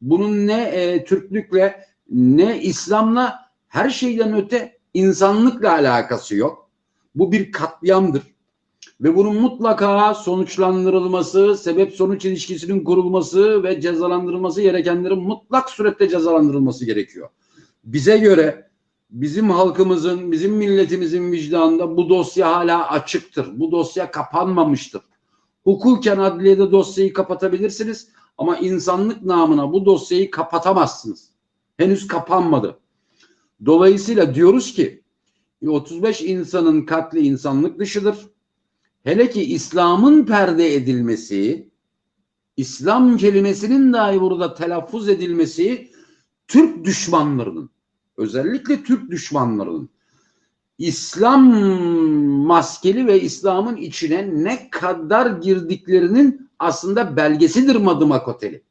Bunun ne e, Türklükle ne İslam'la her şeyden öte insanlıkla alakası yok. Bu bir katliamdır. Ve bunun mutlaka sonuçlandırılması, sebep sonuç ilişkisinin kurulması ve cezalandırılması gerekenlerin mutlak surette cezalandırılması gerekiyor. Bize göre bizim halkımızın, bizim milletimizin vicdanında bu dosya hala açıktır. Bu dosya kapanmamıştır. Hukuken adliyede dosyayı kapatabilirsiniz ama insanlık namına bu dosyayı kapatamazsınız. Henüz kapanmadı. Dolayısıyla diyoruz ki 35 insanın katli insanlık dışıdır. Hele ki İslam'ın perde edilmesi, İslam kelimesinin dahi burada telaffuz edilmesi Türk düşmanlarının, özellikle Türk düşmanlarının İslam maskeli ve İslam'ın içine ne kadar girdiklerinin aslında belgesidir Madımak Oteli.